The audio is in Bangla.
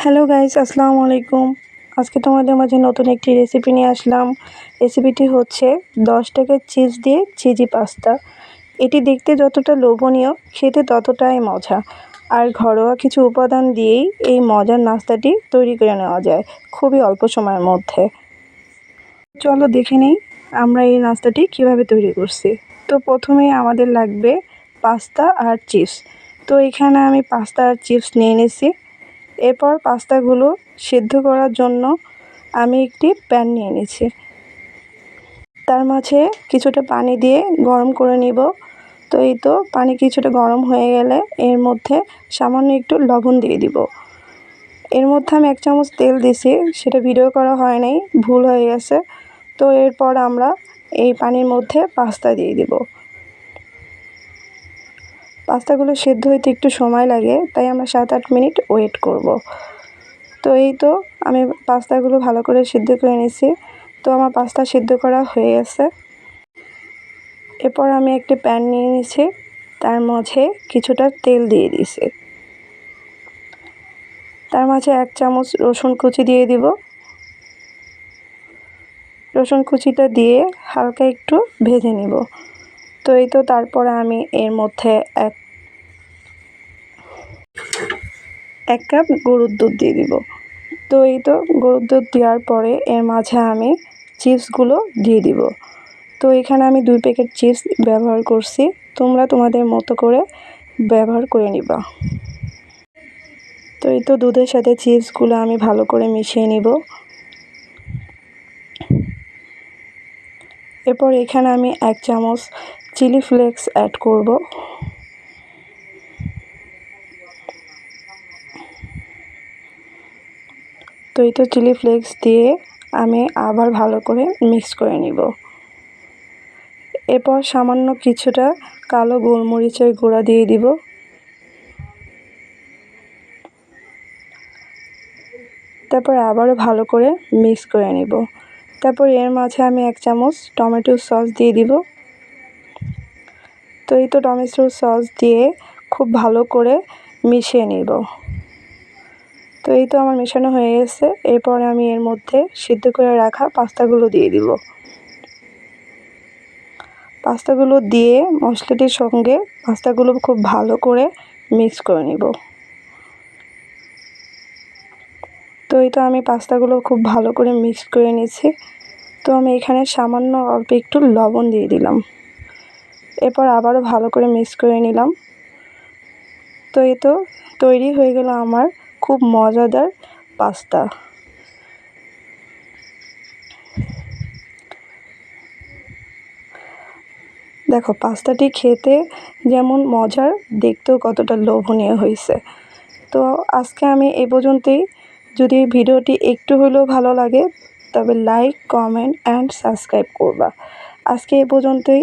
হ্যালো গাইস, আসসালামু আলাইকুম। আজকে তোমাদের মাঝে নতুন একটি রেসিপি নিয়ে আসলাম। রেসিপিটি হচ্ছে দশ টাকার চিজ দিয়ে চিজি পাস্তা এটি দেখতে যতটা লোভনীয়, খেতে ততটাই মজা। আর ঘরোয়া কিছু উপাদান দিয়েই এই মজার নাস্তাটি তৈরি করে নেওয়া যায়, খুবই অল্প সময়ের মধ্যে। চলো দেখে নিই আমরা এই নাস্তাটি কীভাবে তৈরি করছি। তো প্রথমেই আমাদের লাগবে পাস্তা আর চিপস তো এখানে আমি পাস্তা আর চিপস নিয়ে নিছি। এরপর পাস্তাগুলো সিদ্ধ করার জন্য আমি একটি প্যান নিয়ে নিয়েছি। তার মাঝে কিছুটা পানি দিয়ে গরম করে নিব। তো এই তো পানি কিছুটা গরম হয়ে গেলে এর মধ্যে সামান্য একটু লবণ দিয়ে দিব। এর মধ্যে আমি এক চামচ তেল দিছি সেটা ভিডিও করা হয় নাই, ভুল হয়ে গেছে। তো এরপর আমরা এই পানির মধ্যে পাস্তা দিয়ে দিব। পাস্তাগুলো সেদ্ধ হইতে একটু সময় লাগে, তাই আমরা সাত আট মিনিট ওয়েট করব। তো এই তো, আমি পাস্তাগুলো ভালো করে সিদ্ধ করে নিছি তো আমার পাস্তা সিদ্ধ করা হয়ে গেছে। এরপর আমি একটি প্যান নিয়ে নিছি তার মাঝে কিছুটা তেল দিয়ে দিছি তার মাঝে এক চামচ রসুন কুচি দিয়ে দিব। রসুন কুচিটা দিয়ে হালকা একটু ভেজে নিব। তো এই তো তারপরে আমি এর মধ্যে এক এক কাপ গরুর দুধ দিয়ে দিব। তো এই তো গরুর দুধ দেওয়ার পরে এর মাঝে আমি চিপসগুলো দিয়ে দিব। তো এখানে আমি দুই প্যাকেট চিপস ব্যবহার করছি। তোমরা তোমাদের মতো করে ব্যবহার করে নিবা। তো এই তো দুধের সাথে চিপসগুলো আমি ভালো করে মিশিয়ে নিব। এরপর এখানে আমি এক চামচ চিলি ফ্লেক্স অ্যাড করব। তো এই তো চিলি ফ্লেক্স দিয়ে আমি আবার ভালো করে মিক্স করে নিব। এরপর সামান্য কিছুটা কালো গোলমরিচের গুঁড়া দিয়ে দিব। তারপর আবারও ভালো করে মিক্স করে নিব। তারপর এর মাঝে আমি এক চামচ টমেটো সস দিয়ে দিব। তো এই তো টমেটো সস দিয়ে খুব ভালো করে মিশিয়ে নিব। তো এই তো আমার মেশানো হয়ে গেছে। এরপরে আমি এর মধ্যে সিদ্ধ করে রাখা পাস্তাগুলো দিয়ে দিব। পাস্তাগুলো দিয়ে মশলাটির সঙ্গে পাস্তাগুলো খুব ভালো করে মিক্স করে নিব। তো এই তো আমি পাস্তাগুলো খুব ভালো করে মিক্স করে নিয়েছি। তো আমি এখানে সামান্য অল্প একটু লবণ দিয়ে দিলাম। এরপর আবারও ভালো করে মিক্স করে নিলাম। তো এ তো তৈরি হয়ে গেল আমার খুব মজাদার পাস্তা। দেখো, পাস্তাটি খেতে যেমন মজার, দেখতেও কতটা লোভনীয় হয়েছে। তো আজকে আমি এ পর্যন্তই। যদি ভিডিওটি একটু হলেও ভালো লাগে, তবে লাইক, কমেন্ট, অ্যান্ড সাবস্ক্রাইব করবা। আজকে এ পর্যন্তই।